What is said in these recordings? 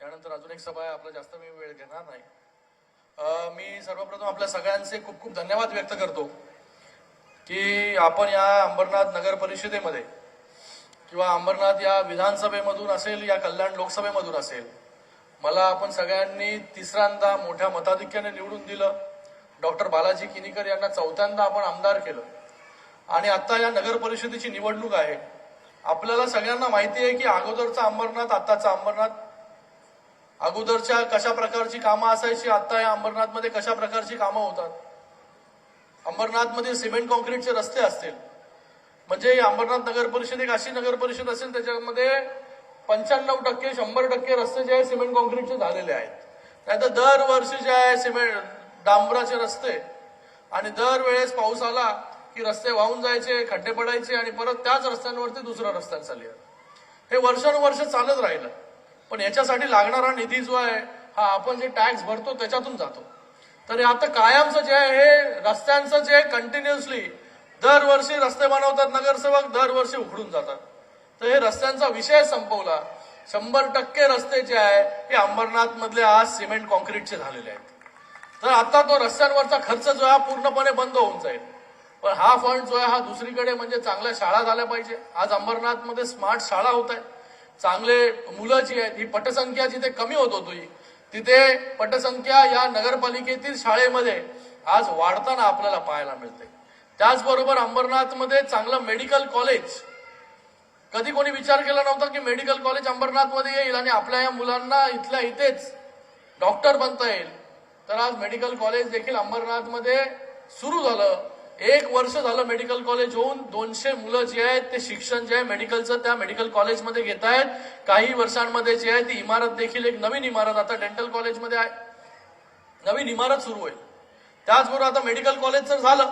त्यानंतर अजून एक सभा आहे आपला जास्त मी वेळ घेणार नाही. मी सर्वप्रथम आपल्या सगळ्यांचे खूप खूप धन्यवाद व्यक्त करतो की आपण या अंबरनाथ नगर परिषदेमध्ये किंवा अंबरनाथ या विधानसभेमधून असेल या कल्याण लोकसभेमधून असेल मला आपण सगळ्यांनी तिसऱ्यांदा मोठ्या मताधिक्याने निवडून दिलं. डॉक्टर बालाजी किनीकर यांना चौथ्यांदा आपण आमदार केलं. आणि आता या नगर परिषदेची निवडणूक आहे. आपल्याला सगळ्यांना माहिती आहे की अगोदरचा अंबरनाथ आताचा अंबरनाथ अगोदरच्या कशा प्रकारची कामं असायची आता या अंबरनाथमध्ये कशा प्रकारची कामं होतात? अंबरनाथमध्ये सिमेंट कॉन्क्रीटचे रस्ते असतील. म्हणजे अंबरनाथ नगर परिषद एक अशी नगर परिषद असेल त्याच्यामध्ये पंच्याण्णव टक्के शंभर टक्के रस्ते जे आहे सिमेंट कॉन्क्रीटचे झालेले आहेत. नाहीतर दरवर्षी जे आहे सिमेंट डांबराचे रस्ते. आणि दरवेळेस पाऊस आला की रस्ते वाहून जायचे खड्डे पडायचे आणि परत त्याच रस्त्यांवरती दुसऱ्या रस्त्यात चालले हे वर्षानुवर्ष चालत राहिलं. पण याच्यासाठी लागणारा निधी जो आहे हा आपण जे टॅक्स भरतो त्याच्यातून जातो. तर आता कायमचं जे आहे हे रस्त्यांचं जे कंटिन्युअसली दरवर्षी रस्ते बनवतात नगरसेवक दरवर्षी उघडून जातात. तर हे रस्त्यांचा विषय संपवला. शंभर टक्के रस्ते जे आहे हे अंबरनाथ मधले आज सिमेंट कॉन्क्रीटचे झालेले आहेत. तर आता तो रस्त्यांवरचा खर्च जो आहे हा पूर्णपणे बंद होऊन जाईल. पण हा फंड जो आहे हा दुसरीकडे म्हणजे चांगल्या शाळा झाल्या पाहिजे. आज अंबरनाथमध्ये स्मार्ट शाळा होत आहेत. चांगले मुलं जी आहेत ही पटसंख्या जिथे कमी होत होती तिथे पटसंख्या या नगरपालिकेतील शाळेमध्ये आज वाढताना आपल्याला पाहायला मिळते. त्याचबरोबर अंबरनाथमध्ये चांगलं मेडिकल कॉलेज. कधी कोणी विचार केला नव्हता की मेडिकल कॉलेज अंबरनाथमध्ये येईल आणि आपल्या या मुलांना इथल्या इथेच डॉक्टर बनता येईल? तर आज मेडिकल कॉलेज देखील अंबरनाथमध्ये सुरू झालं. एक वर्ष झालं मेडिकल कॉलेज होऊन दोनशे मुलं जी आहेत ते शिक्षण जे आहे मेडिकलचं त्या मेडिकल कॉलेजमध्ये घेत आहेत. काही वर्षांमध्ये जे आहे ती इमारत देखील एक नवीन इमारत आता डेंटल कॉलेजमध्ये आहे. नवीन इमारत सुरू होईल. त्याचबरोबर आता मेडिकल कॉलेज तर झालं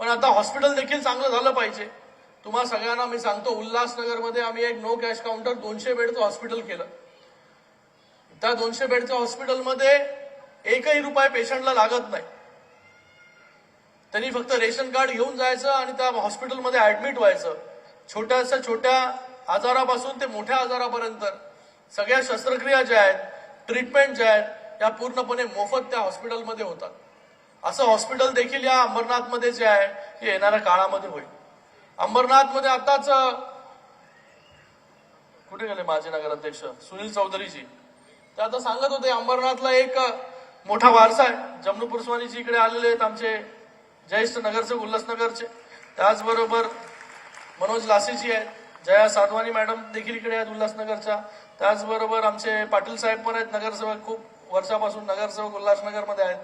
पण आता हॉस्पिटल देखील चांगलं झालं पाहिजे. तुम्हाला सगळ्यांना मी सांगतो उल्हासनगरमध्ये आम्ही एक नो कॅश काउंटर दोनशे बेडचं हॉस्पिटल केलं. त्या दोनशे बेडच्या हॉस्पिटलमध्ये एकही रुपये पेशंटला लागत नाही. त्यांनी फक्त रेशन कार्ड घेऊन जायचं आणि त्या हॉस्पिटलमध्ये ऍडमिट व्हायचं. छोट्याशा छोट्या आजारापासून ते मोठ्या आजारापर्यंत. सगळ्या शस्त्रक्रिया ज्या आहेत ट्रीटमेंट ज्या आहेत या पूर्णपणे मोफत त्या हॉस्पिटलमध्ये होतात. असं हॉस्पिटल देखील या अंबरनाथमध्ये जे आहे हे येणाऱ्या काळामध्ये होईल. अंबरनाथमध्ये आताच कुठे गेले माजी नगराध्यक्ष? सुनील चौधरीजी. ते आता सांगत होते अंबरनाथला एक मोठा वारसा आहे. जमनूपुर स्वामीजी इकडे आलेले आहेत आमचे ज्येष्ठ नगरसेवक उल्हासनगरचे त्याचबरोबर मनोज लासेजी आहेत. जया साधवानी मॅडम देखील इकडे आहेत उल्हासनगरच्या त्याचबरोबर आमचे पाटील साहेब पण आहेत नगरसेवक. खूप वर्षापासून नगरसेवक उल्हासनगरमध्ये आहेत.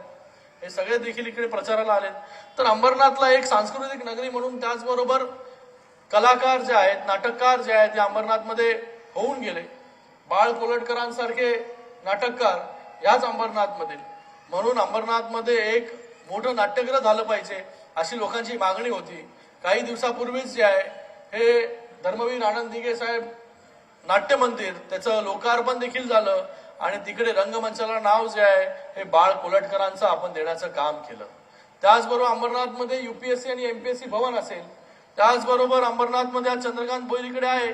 हे सगळे देखील इकडे प्रचाराला आलेत. तर अंबरनाथला एक सांस्कृतिक नगरी म्हणून त्याचबरोबर कलाकार जे आहेत नाटककार जे आहेत ते अंबरनाथमध्ये होऊन गेले. बाळ कोलटकरांसारखे नाटककार याच अंबरनाथमधील. म्हणून अंबरनाथमध्ये एक मोठं नाट्यग्रह झालं पाहिजे अशी लोकांची मागणी होती. काही दिवसापूर्वीच जे आहे हे धर्मवीर आनंद दिघे साहेब नाट्य मंदिर त्याचं लोकार्पण देखील झालं आणि तिकडे रंगमंचाला नाव जे आहे हे बाळ कोलटकरांचं आपण देण्याचं काम केलं. त्याचबरोबर अंबरनाथमध्ये युपीएससी आणि एमपीएससी भवन असेल त्याचबरोबर अंबरनाथमध्ये आज चंद्रकांत बोईरीकडे आहे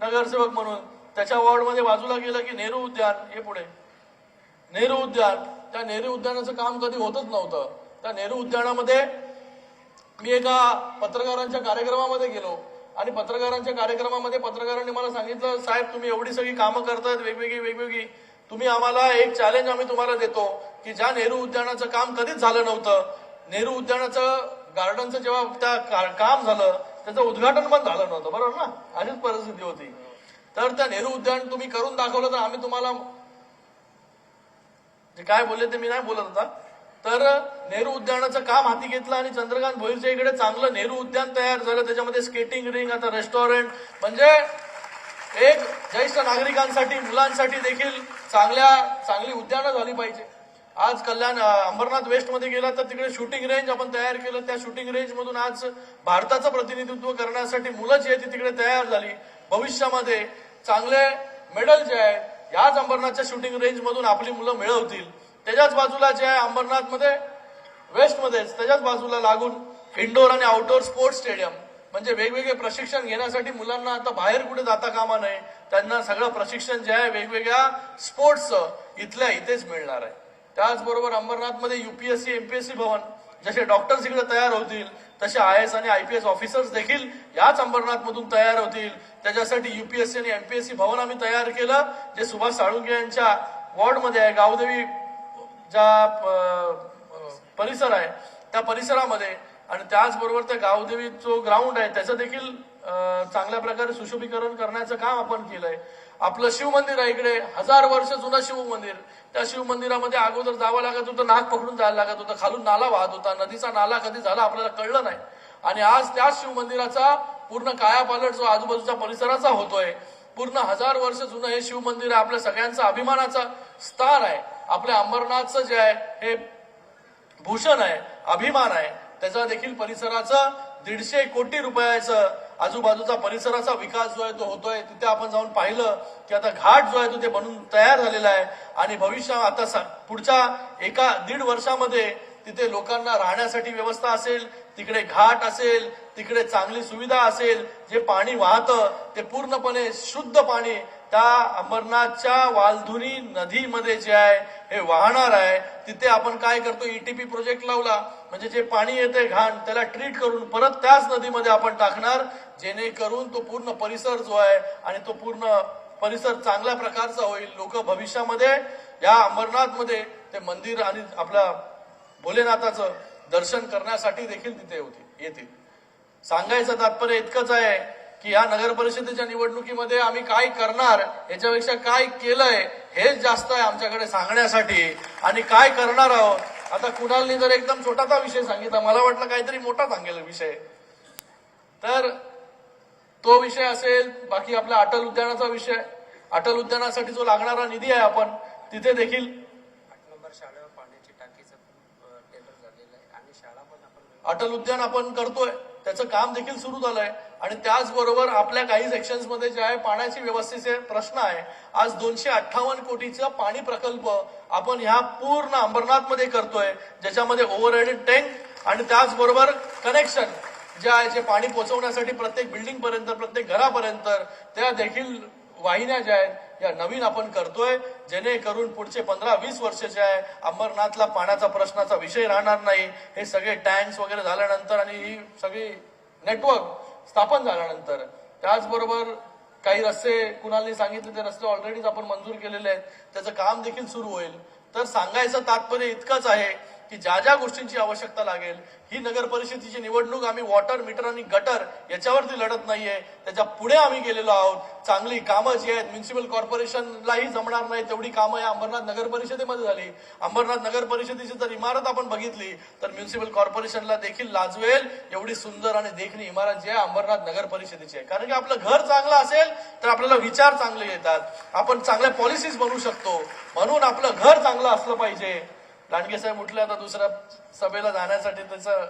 नगरसेवक म्हणून. त्याच्या वॉर्डमध्ये बाजूला गेलं की नेहरू उद्यान हे पुढे. नेहरू उद्यान त्या नेहरू उद्यानाचं काम कधी होतच नव्हतं. त्या नेहरू उद्यानामध्ये मी एका पत्रकारांच्या कार्यक्रमामध्ये गेलो. आणि पत्रकारांच्या कार्यक्रमामध्ये पत्रकारांनी मला सांगितलं साहेब तुम्ही एवढी सगळी कामं करतायत वेगवेगळी वेगवेगळी. तुम्ही आम्हाला एक चॅलेंज आम्ही तुम्हाला देतो की ज्या नेहरू उद्यानाचं काम कधीच झालं नव्हतं नेहरू उद्यानाचं गार्डनचं जेव्हा त्या का- काम झालं त्याचं उद्घाटन पण झालं नव्हतं बरोबर ना? अशीच परिस्थिती होती. तर त्या नेहरू उद्यान तुम्ही करून दाखवलं तर आम्ही तुम्हाला जे काय बोलले ते मी नाही बोलत होता. तर नेहरू उद्यानाचं काम हाती घेतलं आणि चंद्रकांत भोईरच्या इकडे चांगलं नेहरू उद्यान तयार झालं. त्याच्यामध्ये स्केटिंग रिंग आता रेस्टॉरंट म्हणजे एक ज्येष्ठ नागरिकांसाठी मुलांसाठी देखील चांगल्या चांगली उद्यानं झाली पाहिजे. आज कल्याण अंबरनाथ वेस्टमध्ये गेला तर तिकडे शूटिंग रेंज आपण तयार केलं. त्या शूटिंग रेंजमधून आज भारताचं प्रतिनिधित्व करण्यासाठी मुलं जी आहेत ती तिकडे तयार झाली. भविष्यामध्ये चांगले मेडल जे आहे याच अंबरनाथच्या शूटिंग रेंजमधून आपली मुलं मिळवतील. त्याच्याच बाजूला जे आहे अंबरनाथमध्ये वेस्टमध्येच त्याच्याच बाजूला लागून इंडोर आणि आउटडोर स्पोर्ट्स स्टेडियम म्हणजे वेगवेगळे प्रशिक्षण घेण्यासाठी मुलांना आता बाहेर कुठे जाता कामा नये त्यांना सगळं प्रशिक्षण जे आहे वेगवेगळ्या स्पोर्ट्सचं इथल्या इथेच मिळणार आहे. त्याचबरोबर अंबरनाथमध्ये युपीएससी एमपीएससी भवन जसे डॉक्टर्स इकडे तयार होतील तसे आय एस आणि आयपीएस ऑफिसर्स देखील याच अंबरनाथमधून तयार होतील. त्याच्यासाठी युपीएससी आणि एमपीएससी भवन आम्ही तयार केलं जे सुभाष साळुंगे यांच्या वॉर्डमध्ये आहे गावदेवी ज्या परिसर आहे त्या परिसरामध्ये आणि त्याचबरोबर त्या गावदेवी जो ग्राउंड आहे त्याचं देखील चांगल्या प्रकारे सुशोभीकरण करण्याचं काम आपण केलंय. आपलं शिव मंदिर आहे इकडे हजार वर्ष जुनं शिव मंदिर. त्या शिव मंदिरामध्ये अगोदर जावं लागत होतं नाक पकडून जायला लागत होतं खालून नाला वाहत होता नदीचा नाला कधी झाला आपल्याला कळलं नाही. आणि आज त्या शिव मंदिराचा पूर्ण कायापालट जो आजूबाजूच्या परिसराचा होतोय पूर्ण हजार वर्ष जुनं हे शिव मंदिर आहे आपल्या सगळ्यांचा अभिमानाचा स्थान आहे. आपल्या अंबरनाथचं जे आहे हे भूषण आहे अभिमान आहे त्याचा देखील परिसराचं दीडशे कोटी रुपयाचं आजूबाजूचा परिसराचा विकास जो आहे तो होतोय तिथे आपण जाऊन पाहिलं की आता घाट जो आहे तो ते बनून तयार झालेला आहे. आणि भविष्य आता पुढच्या एका दीड वर्षामध्ये तिथे लोकांना राहण्यासाठी व्यवस्था असेल तिकडे घाट असेल तिकडे चांगली सुविधा असेल जे पाणी वाहतं ते पूर्णपणे शुद्ध पाणी त्या अमरनाथच्या वालधुनी नदीमध्ये जे आहे हे वाहणार आहे तिथे आपण काय करतो? ईटीपी प्रोजेक्ट लावला. म्हणजे जे पाणी येते घाण त्याला ट्रीट करून परत त्याच नदीमध्ये आपण टाकणार जेणेकरून तो पूर्ण परिसर जो आहे आणि तो पूर्ण परिसर चांगल्या प्रकारचा होईल. लोक भविष्यामध्ये या अमरनाथमध्ये ते मंदिर आणि आपल्या भोलेनाथाचं दर्शन करण्यासाठी देखील तिथे होती येतील. सांगायचं तात्पर्य इतकंच आहे. की या नगर परिषदेच्या निवडणुकीमध्ये आम्ही काय करणार याच्यापेक्षा काय केलंय हेच जास्त आहे आमच्याकडे सांगण्यासाठी. आणि काय करणार आहोत? आता कुणालनी जर एकदम छोटासा विषय सांगितला मला वाटलं काहीतरी मोठा सांगेल विषय. तर तो विषय असेल बाकी आपल्या अटल उद्यानाचा विषय. अटल उद्यानासाठी जो लागणारा निधी आहे आपण तिथे देखील शाळेवर पाण्याची टाकीचं झालेलं आहे आणि अटल उद्यान आपण करतोय. त्याचं काम देखील सुरू झालंय. आणि त्याचबरोबर आपल्या काही सेक्शन्समध्ये जे आहे पाण्याची व्यवस्थेचे प्रश्न आहे. आज दोनशे अठ्ठावन्न कोटीचा पाणी प्रकल्प आपण ह्या पूर्ण अंबरनाथमध्ये करतोय. ज्याच्यामध्ये ओव्हर टँक आणि त्याचबरोबर कनेक्शन जे आहे जे पाणी पोहोचवण्यासाठी प्रत्येक बिल्डिंग पर्यंत प्रत्येक घरापर्यंत त्या देखील वाहिन्या ज्या आहेत या नवीन आपण करतोय. जेणेकरून पुढचे पंधरा वीस वर्ष जे आहे अंबरनाथला पाण्याचा प्रश्नाचा विषय राहणार नाही. हे सगळे टँक्स वगैरे झाल्यानंतर आणि ही सगळी नेटवर्क स्थापन झाल्यानंतर. त्याचबरोबर काही रस्ते कुणाला सांगितले ते रस्ते ऑलरेडीच आपण मंजूर केलेले आहेत. त्याचं काम देखील सुरू होईल. तर सांगायचं तात्पर्य इतकंच आहे की ज्या ज्या गोष्टींची आवश्यकता लागेल ही नगर परिषदेची निवडणूक आम्ही वॉटर मीटर आणि गटर याच्यावरती लढत नाहीये. त्याच्या पुढे आम्ही गेलेलो आहोत. चांगली कामं जी आहेत म्युन्सिपल कॉर्पोरेशनलाही जमणार नाही. तेवढी कामं या अंबरनाथ नगर परिषदेमध्ये झाली. अंबरनाथ नगर परिषदेची जर इमारत आपण बघितली तर म्युन्सिपल कॉर्पोरेशनला देखील लाजवेल. एवढी सुंदर आणि देखणी इमारत जी आहे अंबरनाथ नगर परिषदेची आहे. कारण की आपलं घर चांगलं असेल तर आपल्याला विचार चांगले येतात. आपण चांगल्या पॉलिसीज बनवू शकतो. म्हणून आपलं घर चांगलं असलं पाहिजे. दांडगे साहेब उठले आता दुसऱ्या सभेला जाण्यासाठी त्याचं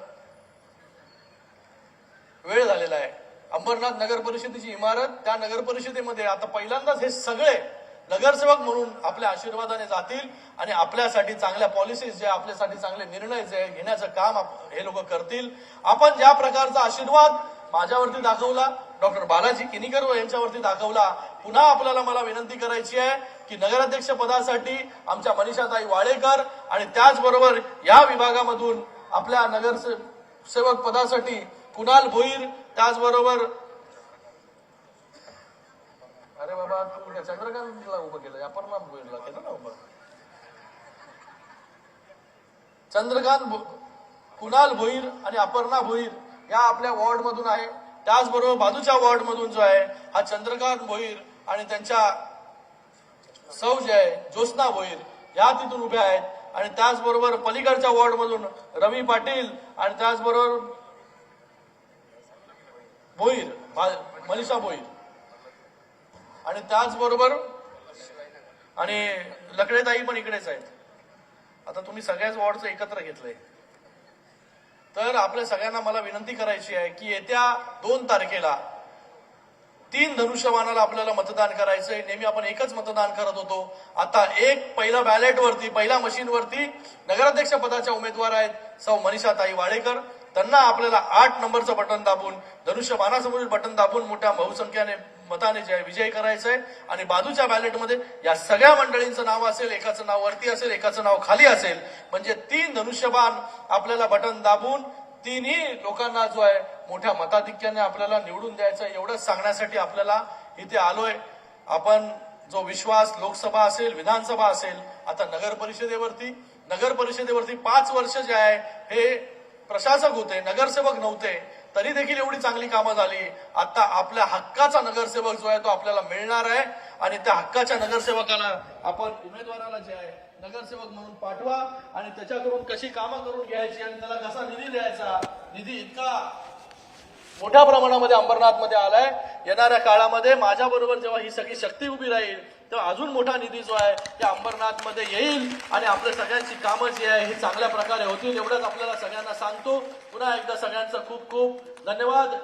वेळ झालेला आहे. अंबरनाथ नगर परिषदेची इमारत त्या नगर परिषदेमध्ये आता पहिल्यांदाच हे सगळे नगरसेवक म्हणून आपल्या आशीर्वादाने जातील आणि आपल्यासाठी चांगल्या पॉलिसीज जे आपल्यासाठी चांगले निर्णय जे घेण्याचं काम आप- हे लोक करतील. आपण ज्या प्रकारचा आशीर्वाद माझ्यावरती दाखवला डॉक्टर बालाजी किनीकर यांच्यावरती दाखवला पुन्हा आपल्याला मला विनंती करायची आहे की नगराध्यक्ष पदासाठी आमच्या मनीषाताई वाळेकर आणि त्याचबरोबर या विभागामधून आपल्या नगर सेवक पदासाठी कुणाल भोईर त्याचबरोबर अरे बाबा तू चंद्रकांतला उभं केलं. अपर्णा भोईरला केलं ना उभं. चंद्रकांत कुणाल भोईर आणि अपर्णा भोईर या आपल्या वॉर्ड मधून आहे. त्याचबरोबर बाजूच्या वॉर्ड मधून जो आहे हा चंद्रकांत भोईर आणि त्यांच्या सौ जे आहे ज्योत्स्ना भोईर या तिथून उभ्या आहेत. आणि त्याचबरोबर पलीकडच्या वॉर्ड मधून रवी पाटील आणि त्याचबरोबर भोईर भा- मनीषा भोईर आणि त्याचबरोबर आणि लकडेताई पण इकडेच आहेत. आता तुम्ही सगळ्याच वॉर्डचं एकत्र घेतलंय. तर आपल्या सगळ्यांना मला विनंती करायची आहे की येत्या दोन तारखेला तीन धनुष्यबाणाला आपल्याला मतदान करायचंय. नेहमी आपण एकच मतदान करत होतो. आता एक पहिला बॅलेटवरती पहिल्या मशीनवरती नगराध्यक्ष पदाच्या उमेदवार आहेत सौ मनीषाताई वाडेकर. त्यांना आपल्याला आठ नंबरचं बटन दाबून धनुष्यबाणासमोरील बटन दाबून मोठ्या बहुसंख्याने मताने जे विजय विजयी करायचं आहे आणि बाजूच्या बॅलेटमध्ये या सगळ्या मंडळींचं नाव असेल एकाचं नाव वरती असेल एकाचं नाव खाली असेल. म्हणजे तीन धनुष्यबाण आपल्याला बटन दाबून तिन्ही लोकांना जो आहे मोठ्या मताधिक्याने आपल्याला निवडून द्यायचं आहे एवढंच सांगण्यासाठी आपल्याला इथे आलोय. आपण जो विश्वास लोकसभा असेल विधानसभा असेल आता नगर परिषदेवरती नगर परिषदेवरती पाच वर्ष जे आहे हे प्रशासक होते नगरसेवक नव्हते तरी देखील एवढी चांगली कामं झाली. आता आपल्या हक्काचा नगरसेवक जो आहे तो आपल्याला मिळणार आहे. आणि त्या हक्काच्या नगरसेवकाला आपण उमेदवाराला जे आहे नगरसेवक म्हणून पाठवा आणि त्याच्याकडून कशी कामं करून घ्यायची आणि त्याला कसा निधी द्यायचा निधी इतका मोठ्या प्रमाणामध्ये अंबरनाथमध्ये आलाय. येणाऱ्या काळामध्ये माझ्याबरोबर जेव्हा ही सगळी शक्ती उभी राहील तेव्हा अजून मोठा निधी जो आहे त्या अंबरनाथमध्ये येईल आणि आपल्या सगळ्यांची कामं जी आहे ही चांगल्या प्रकारे होतील एवढंच आपल्याला सगळ्यांना सांगतो. पुन्हा एकदा सगळ्यांचा खूप खूप धन्यवाद.